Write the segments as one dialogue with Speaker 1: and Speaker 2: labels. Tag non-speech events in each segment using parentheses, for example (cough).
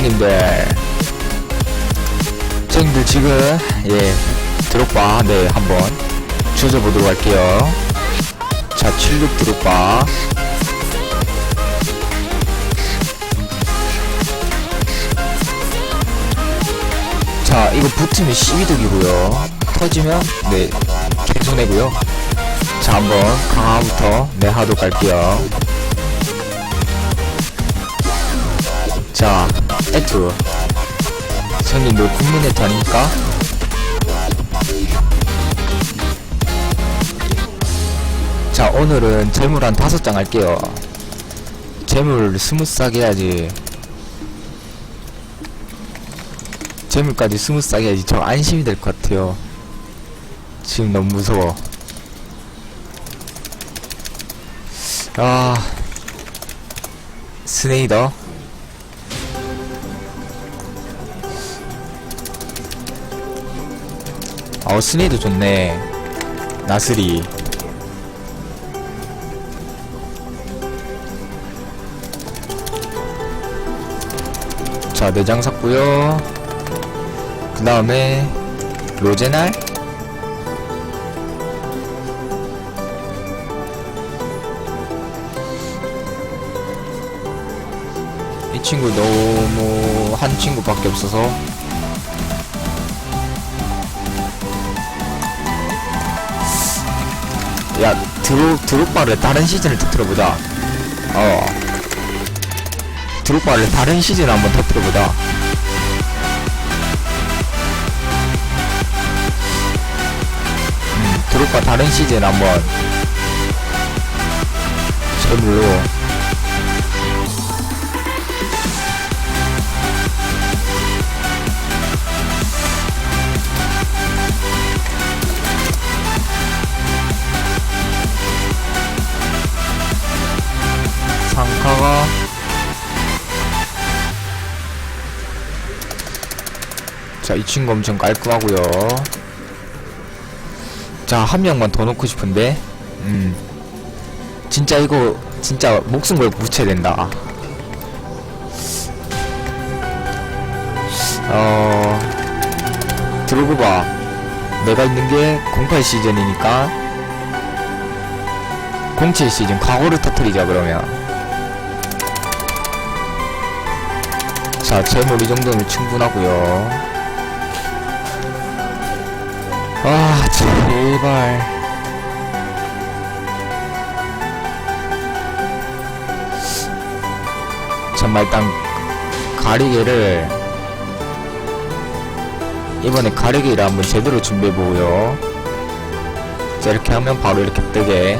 Speaker 1: 형님들. 형님들 지금 예 드롭바 네 한번 조져보도록 할게요. 자 76 드롭바. 자 이거 붙으면 12득이고요. 터지면 네 개손해고요. 자 한번 강화부터 네 하도 갈게요. 자 형님 너 국민 에투 아닙니까? 자 오늘은 재물 한 다섯 장 할게요. 재물 스무스하게 해야지. 재물까지 스무스하게 해야지 저 안심이 될 것 같아요. 지금 너무 무서워. 아 스네이더 어 스네이더 좋네. 나스리 자 내장 샀고요. 그 다음에 로제날? 이 친구 너무 한 친구밖에 없어서 야 드로 드롭바를 다른 시즌을 터뜨려보자. 어. 드롭바를 다른 시즌 한번 터뜨려보자. 음 드롭바 다른 시즌 한번. 재물로 자, 이 친구 엄청 깔끔하고요. 자, 한 명만 더 넣고 싶은데. 음. 진짜 이거 진짜 목숨 걸고 붙여야 된다. 어. 봐. 내가 있는 게 08 시즌이니까 07 시즌 과거를 터트리자 그러면 자 재물 이 정도면 충분하고요 아 제발. 정말 일단 가리개를 이번에 가리개를 한번 제대로 준비해보고요. 자 이렇게 하면 바로 이렇게 뜨게.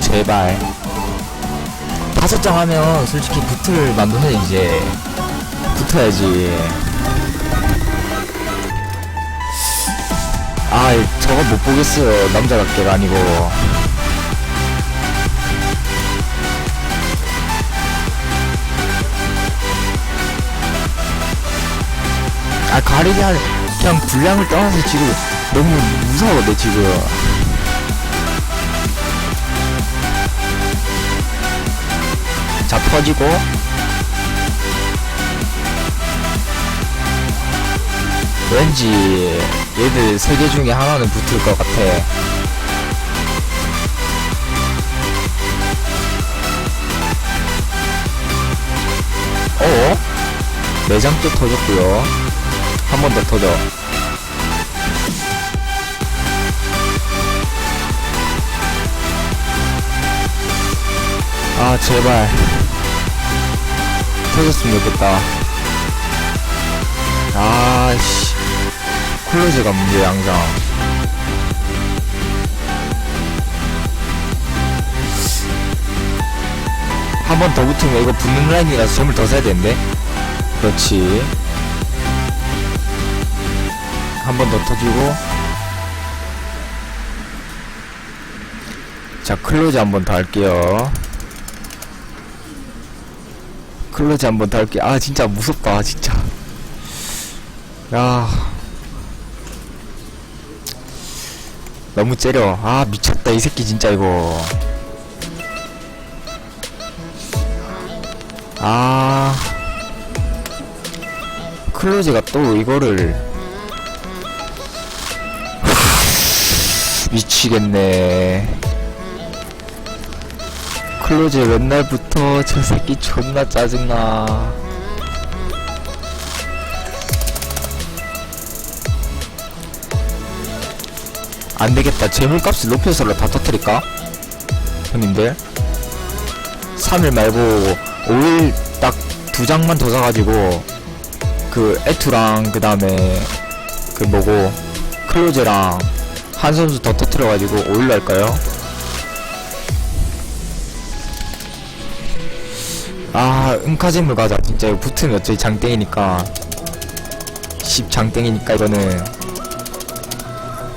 Speaker 1: 제발 다섯 장 하면 솔직히 붙을 만두는 이제 붙어야지. 아 저거 못 보겠어요. 남자 각계가 아니고. 아 가리기 한 그냥 분량을 떠나서 지금 너무 무서워 내 지금 자 터지고. 왠지 얘들 세 개 중에 하나는 붙을 것 같아. 어? 내장 또 터졌고요. 한 번 더 터져. 아 제발 터졌으면 좋겠다. 아씨. 클로즈가 문제야 항상 한 번 더 붙으면 이거 붙는 라인이라서 점을 더 써야 되는데? 그렇지. 한 번 더 터지고. 자 클로즈 한 번 더 할게요 클로즈 한번더 할게 아 진짜 무섭다 야 너무 째려. 아, 미쳤다, 이 새끼 진짜 이거. 아. 클로즈가 또 이거를. 미치겠네. 클로즈 맨날부터 저 새끼 존나 짜증나. 안 되겠다. 재물값을 높여서라 다 터뜨릴까? 형님들. 3일 말고 5일 딱 두 장만 더 사가지고 그 에투랑 그 다음에 그 뭐고 클로즈랑 한 선수 더 터뜨려가지고 5일로 할까요? 아 응카잼을 가자. 진짜 이거 붙으면 어차피 장땡이니까. 10 장땡이니까 이거는.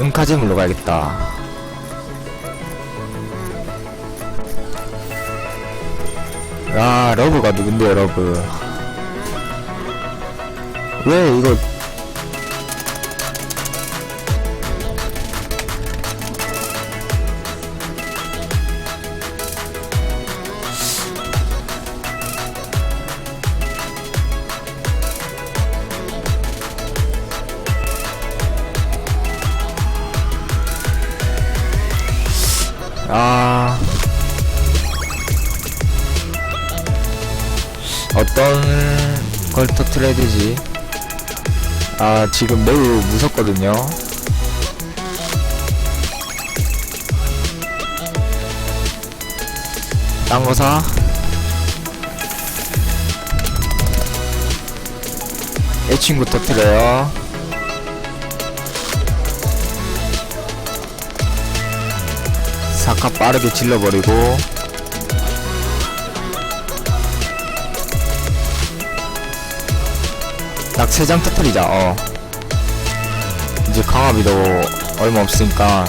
Speaker 1: 응카잼으로 가야겠다. 아 러브가 누군데요 러브? 왜 이거 되지? 아 지금 매우 무섭거든요 딴거 사? 애 친구 터트려요 사카 빠르게 질러버리고 딱세장 터트리자. 어. 이제 강화비도 얼마 없으니까.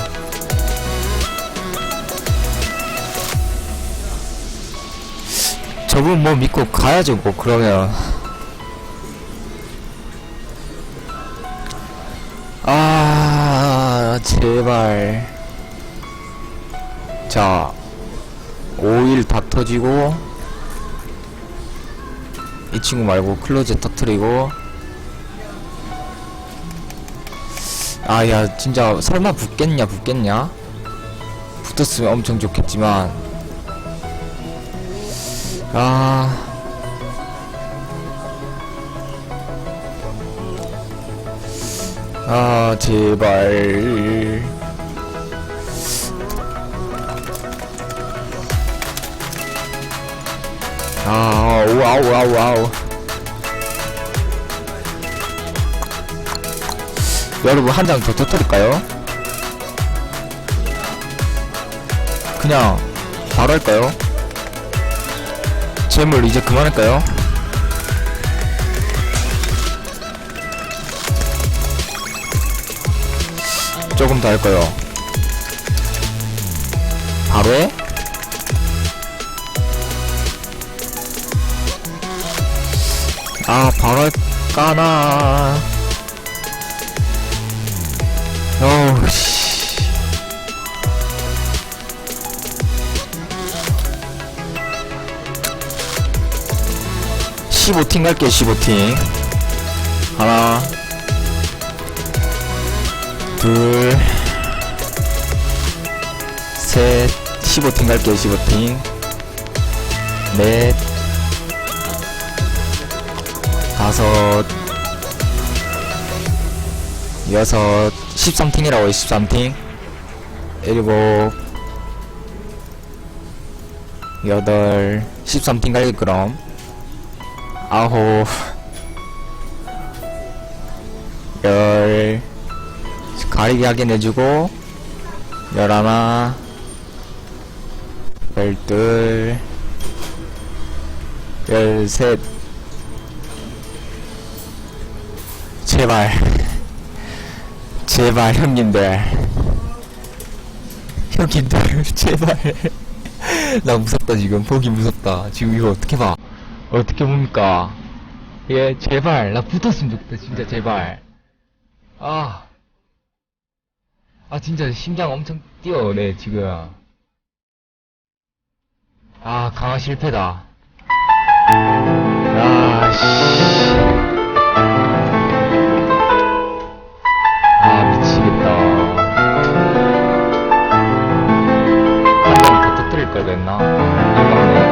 Speaker 1: 저분 뭐 믿고 가야죠 뭐. 그러면. 아 제발. 자 5일 다 터지고 이 친구 말고 클로즈 터트리고 아 야 진짜 설마 붙겠냐 붙겠냐 붙었으면 엄청 좋겠지만 아 아, 제발. 아, 와우, 와우, 와우. 여러분, 한 장 더 터뜨릴까요? 그냥, 바로 할까요? 재물 이제 그만할까요? 조금 더 할까요? 바로 해? 아, 바로 할까나. 어우, 씨. (15팀) 갈게요 (15팀) 하나 둘, 셋, 15팀 갈게요, 15팀. 넷, 다섯, 여섯, 13팀이라고, 13팀. 일곱, 여덟, 13팀 갈게, 그럼. 아홉, 열, 가리비 확인해주고 열하나 열둘 열셋 제발 제발 형님들. 형님들 (laughs) 제발. 나 무섭다 지금. 보기 무섭다. 지금 이거 어떻게 봐? 어떻게 봅니까? 예 제발. 나 붙었으면 좋겠다 진짜 제발. 아. 아 진짜 심장 엄청 뛰어 네 지금. 아 강화 실패다. 아씨 걸 그랬나 아깝네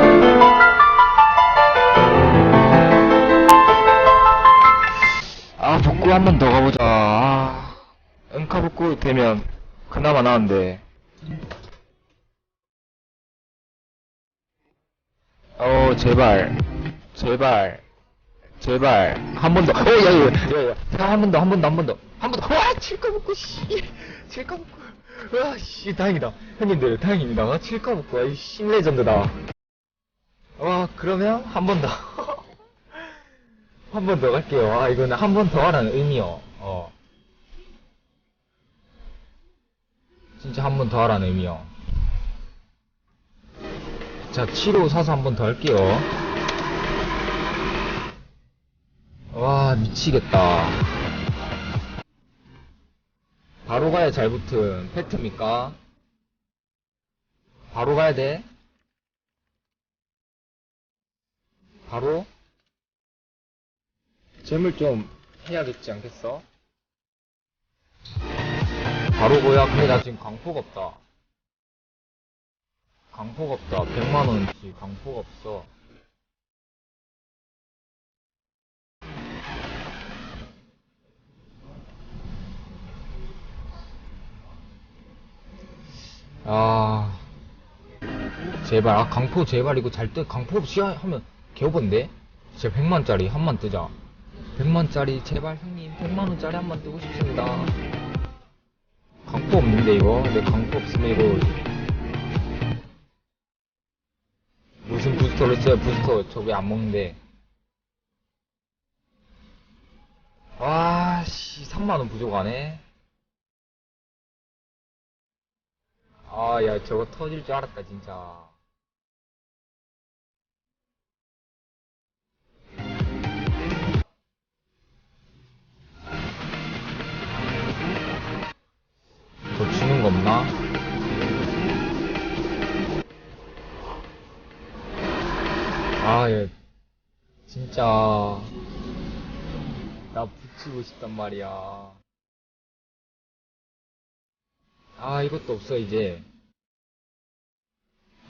Speaker 1: 아 복구 한 번 더 가보자 아, 은카 복구 되면 그나마 나은데 어 제발 제발 제발 한 번 더. 어, 야, 야, 야, 야. 한 번 더, 한 번 더, 한 번 더. 한 번 더. 와, 칠까 먹고 씨. 칠까 먹고. 와, 씨, 다행이다. 형님들, 다행입니다. 와, 칠까 먹고. 와, 이 신레전드다. 와, 그러면 한 번 더. (laughs) 한 번 더 갈게요. 아, 이거는 한 번 더 하라는 의미요. 어. 진짜 한 번 더 하라는 의미요. 자, 7호 사서 한 번 더 할게요. 와 미치겠다 바로 가야 잘 붙은 팩트입니까? 바로 가야 돼? 바로? 재물 좀 해야겠지 않겠어? 바로 고야 근데 나 지금 강포가 없다 강포가 없다 100만원치 강포가 없어 아. 제발. 아 강포 제발 이거 잘뜨 강포 없이 하- 하면 개오번데? 진짜 100만짜리 한 만 뜨자. 100만짜리 제발 형님. 100만원짜리 한 만 뜨고 싶습니다. 강포 없는데 이거? 내 강포 없으면 이거 무슨 부스터를 써요? 부스터 저왜안 먹는데? 와씨. 3만원 부족하네 아, 야, 저거 터질 줄 알았다, 진짜. 더 주는 거 없나? 아, 예. 진짜. 나 붙이고 싶단 말이야. 아, 이것도 없어, 이제.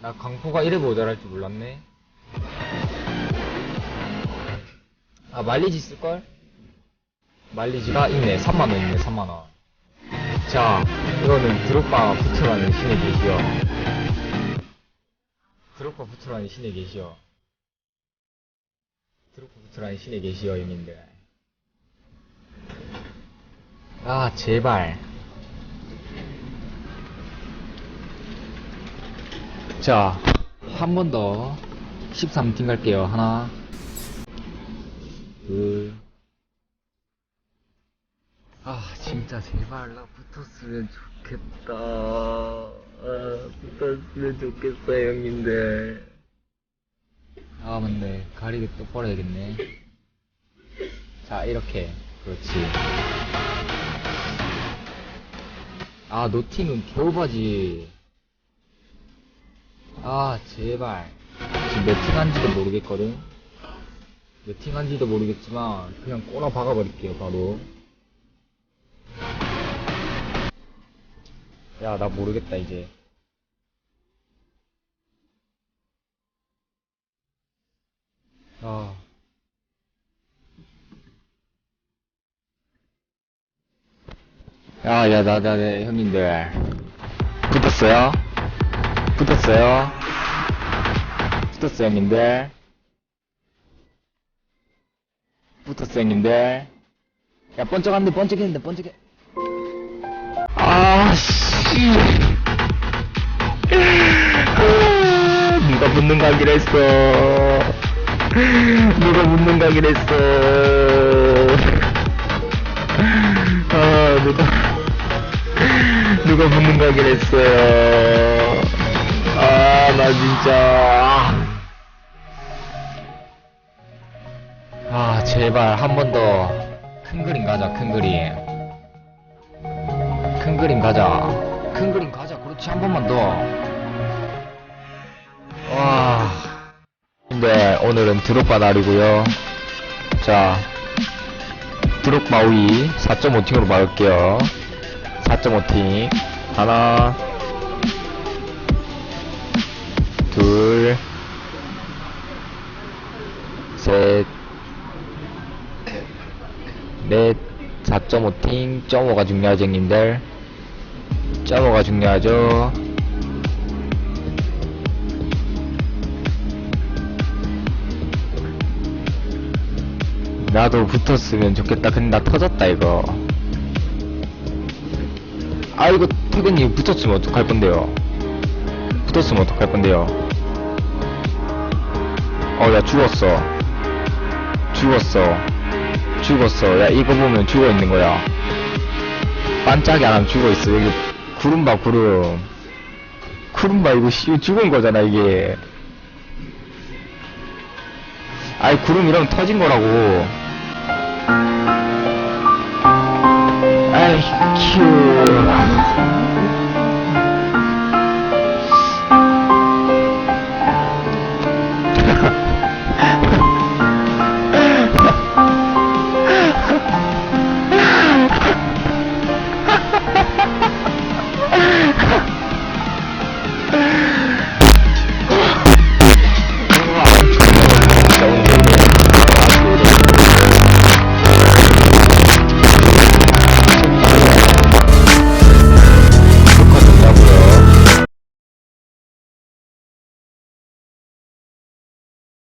Speaker 1: 나 강포가 이래 모자랄 줄 몰랐네. 아, 말리지 쓸걸? 말리지가 있네. 3만원 있네, 3만원. 자, 이거는 드롭바 부츠라는 신의 계시여. 드롭바 부츠라는 신의 계시여. 드롭바 부츠라는 신의 계시여, 형님들. 아, 제발. 자, 한 번 더 13팀 갈게요. 하나, 둘. 아, 진짜 제발 나 붙었으면 좋겠다. 아, 붙었으면 좋겠어요, 형님들. 아, 맞네. 가리개 똑바로 해야겠네. 자, 이렇게. 그렇지. 아, 노팅은 겨우바지. 아, 제발. 지금 몇팀 한지도 모르겠거든? 몇팀 한지도 모르겠지만, 그냥 꼬라 박아버릴게요, 바로. 야, 나 모르겠다, 이제. 아. 야, 야, 나, 나, 나, 형님들. 붙었어요? 붙었어요? 붙었어요, 형님들? 붙었어요, 형님들? 야, 번쩍한데, 번쩍했는데, 번쩍해. 아, 씨. 아, 누가 붙는 가기로 했어. 누가 붙는 가기로 했어. 아, 누가. 누가 붙는 가기로 했어요. 아, 나 진짜. 아, 제발 한 번 더 큰 그림 가자, 큰 그림. 큰 그림 가자. 큰 그림 가자. 그렇지, 한 번만 더. 와. 근데 오늘은 드롭바 날이고요. 자, 드롭바 우이 4.5팅으로 막을게요. 4.5팅. 하나, 둘, 셋, 넷, 4.5팅, 0.5가 중요하죠, 형님들. 0.5가 중요하죠. 나도 붙었으면 좋겠다. 근데 나 터졌다, 이거. 아이고, 태근님 붙었으면 어떡할 건데요? 붙었으면 어떡할 건데요? 어, 야, 죽었어. 죽었어. 죽었어. 야, 이거 보면 죽어 있는 거야. 반짝이 안 하면 죽어 있어. 여기, 구름 봐, 구름. 구름 봐, 이거 씨, 죽은 거잖아, 이게. 아이, 구름 이러면 터진 거라고. 아이, 큐.